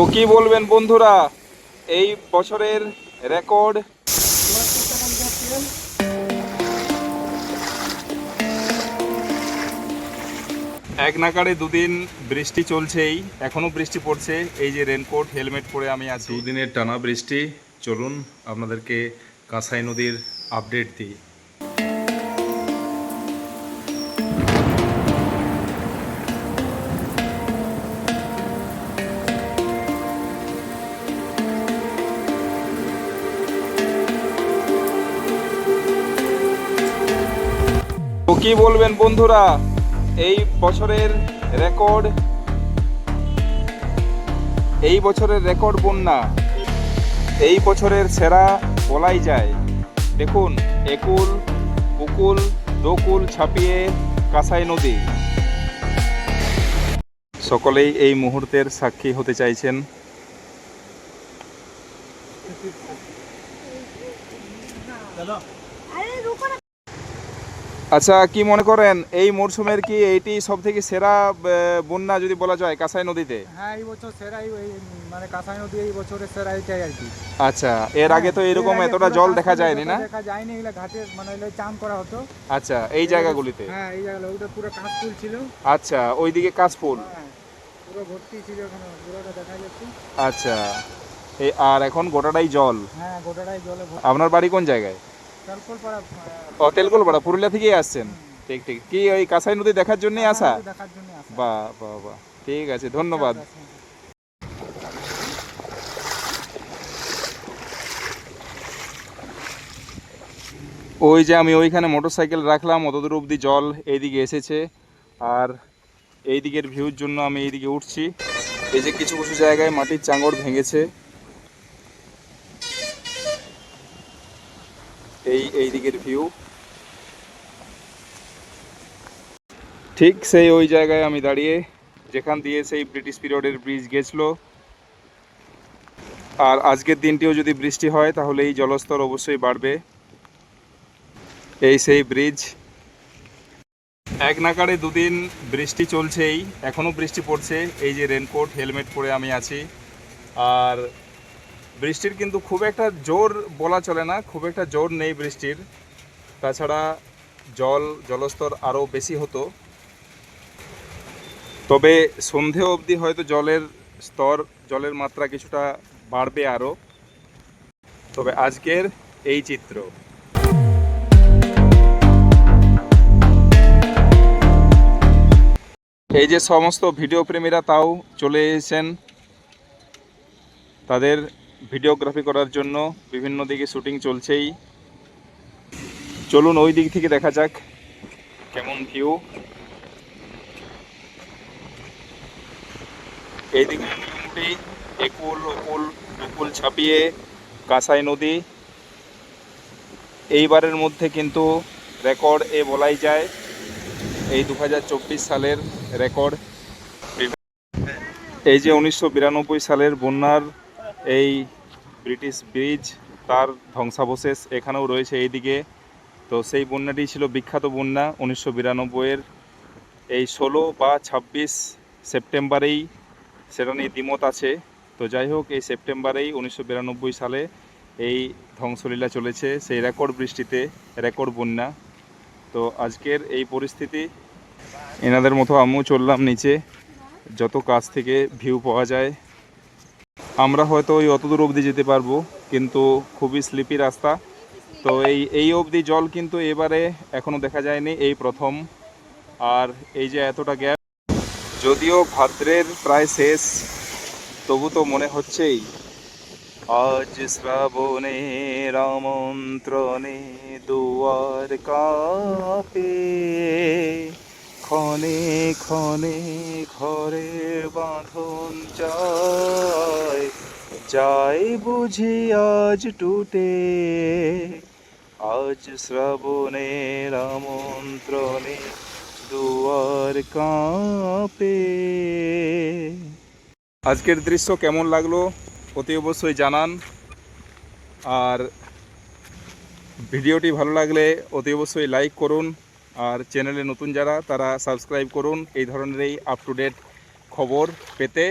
তো কি বলবেন বন্ধুরা? এই বছরের রেকর্ড। এক নাগাড়ে দুদিন বৃষ্টি চলছেই, এখনও বৃষ্টি পড়ছে। এই যে রেনকোট হেলমেট পরে আমি আছি। দুদিনের টানা বৃষ্টি। চলুন আপনাদেরকে কাঁসাই নদীর আপডেট দিই। কি বলবেন বন্ধুরা? এই বছরের রেকর্ড, এই বছরের রেকর্ড বন্যা, এই বছরের সেরা বলাই যায়। দেখুন, একুল, উকুল, দোকুল ছাপিয়ে কাঁসাই নদী। সকলেই এই মুহূর্তের সাক্ষী হতে চাইছেন। আচ্ছা কি মনে করেন এই মরশুমের কি এইটি সব থেকে সেরা বন্যা যদি বলা যায় কাঁসাই নদীতে? হ্যাঁ এই বছর সেরাই ওই মানে কাঁসাই নদী এই বছরের সেরা এটাই আর কি। আচ্ছা এর আগে তো এরকম এতটা জল দেখা যায়নি না? দেখা যায়নি এগুলো ঘাটে মানে চান করা হতো। আচ্ছা এই জায়গাগুলিতে? হ্যাঁ এই জায়গাগুলো ওইটা পুরো কাঁচফুল ছিল। আচ্ছা ওইদিকে কাশফুল? হ্যাঁ পুরো ভর্তি ছিল এখানে পুরোটা দেখা যাচ্ছে। আচ্ছা এই আর এখন গোটাটাই জল? হ্যাঁ গোটাটাই জলে আপনার বাড়ি কোন জায়গায়? ও তেলকলপাড়া পুরুলিয়া থেকেই আসছেন? ঠিক ঠিক। কি ওই কাঁসাই নদী দেখার জন্যই আসা? বাহ বাহ বাহ। ঠিক আছে ধন্যবাদ। ওই যে আমি ওইখানে মোটরসাইকেল রাখলাম অতদূর অবধি জল এইদিকে এসেছে। আর এই দিকের ভিউর জন্য আমি এইদিকে উঠছি। এই যে কিছু কিছু জায়গায় মাটির চাঙড় ভেঙেছে। এই দিকের ভিউ ঠিক সেই ওই জায়গায় আমি দাঁড়িয়ে, যেখান দিয়ে সেই ব্রিটিশ পিরিয়ডের ব্রিজ গেছিল। আর আজকের দিনটিও যদি বৃষ্টি হয়, তাহলে এই জলস্তর অবশ্যই বাড়বে। এই সেই ব্রিজ এক নাগাড়ে দুদিন বৃষ্টি চলছেই, এখনও বৃষ্টি পড়ছে। এই যে রেনকোট হেলমেট পরে আমি আছি। আর বৃষ্টির কিন্তু খুব একটা জোর বলা চলে না, খুব একটা জোর নেই বৃষ্টির। তাছাড়া জল, জলস্তর আরও বেশি হতো। তবে সন্ধে অবধি হয়তো জলের স্তর, জলের মাত্রা কিছুটা বাড়বে আরও। তবে আজকের এই চিত্র। এই যে সমস্ত ভিডিও প্রেমীরা তাও চলে এসেছেন, তাদের ভিডিওগ্রাফি করার জন্য বিভিন্ন দিকে শুটিং চলছেই। চলুন ওই দিক থেকে দেখা যাক কেমন ভিউ এইদিকে মোটামুটি একুল উকুল দুকুল ছাপিয়ে কাঁসাই নদী। এইবারের মধ্যে কিন্তু রেকর্ড এ বলাই যায়। এই দু হাজার চব্বিশ সালের রেকর্ড। এই যে উনিশশো বিরানব্বই সালের বন্যার এই ব্রিটিশ ব্রিজ তার ধ্বংসাবশেষ এখানেও রয়েছে এইদিকে। তো সেই বন্যাটি ছিল বিখ্যাত বন্যা উনিশশো বিরানব্বইয়ের এই ষোলো বা ছাব্বিশ সেপ্টেম্বরেই। সেটা নিয়ে দ্বিমত আছে। তো যাই হোক, এই সেপ্টেম্বরেই উনিশশো বিরানব্বই সালে এই ধ্বংসলীলা চলেছে, সেই রেকর্ড বৃষ্টিতে, রেকর্ড বন্যা। তো আজকের এই পরিস্থিতি, এনাদের মতো আমিও চললাম নিচে। যত কাছ থেকে ভিউ পাওয়া যায় আমরা হয়তো ওই অত দূর অবধি যেতে পারব, কিন্তু খুবই স্লিপি রাস্তা। তো এই এই অবধি জল কিন্তু এবারে এখনও দেখা যায়নি, এই প্রথম। আর এই যে এতটা গ্যাপ যদিও ভাদ্রের প্রায় শেষ, তবু তো মনে হচ্ছেই। আজ শ্রাবণের আমন্ত্রণে দুয়ার কাপে। ক্ষণে ক্ষণে ঘরে বাঁধন যায় যাই বুঝি আজ টুটে, আজ শ্রাবণের আমন্ত্রণে দুয়ার কাঁপে। আজকের দৃশ্য কেমন লাগল অতি অবশ্যই জানান। আর ভিডিওটি ভালো লাগলে অতি অবশ্যই লাইক করুন। আর চ্যানেলে নতুন যারা, তারা সাবস্ক্রাইব করুন। এই ধরনের এই আপ টু ডেট খবর পেতে।